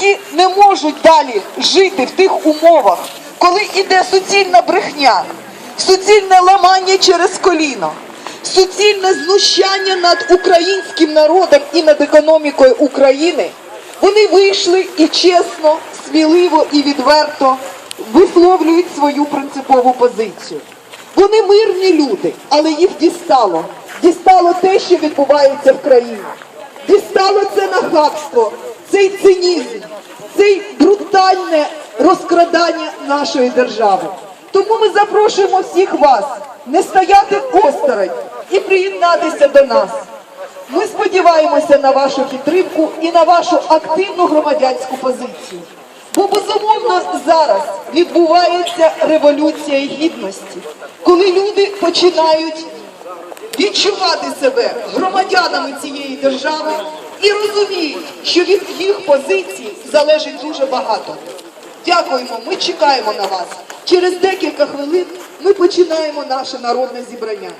які не можуть далі жити в тих умовах, коли іде суцільна брехня, суцільне ламання через коліно, суцільне знущання над українським народом і над економікою України, вони вийшли і чесно, сміливо і відверто висловлюють свою принципову позицію. Вони мирні люди, але їх дістало. Дістало те, що відбувається в країні. Дістало це нахабство, цей цинізм, цей брутальне розкрадання нашої держави. Тому ми запрошуємо всіх вас не стояти осторонь і приєднатися до нас. Ми сподіваємося на вашу підтримку і на вашу активну громадянську позицію. Бо безумовно зараз відбувається революція гідності, коли люди починають відчувати себе громадянами цієї держави і розуміють, що від їх позицій залежить дуже багато. Дякуємо, ми чекаємо на вас. Через декілька хвилин ми починаємо наше народне зібрання.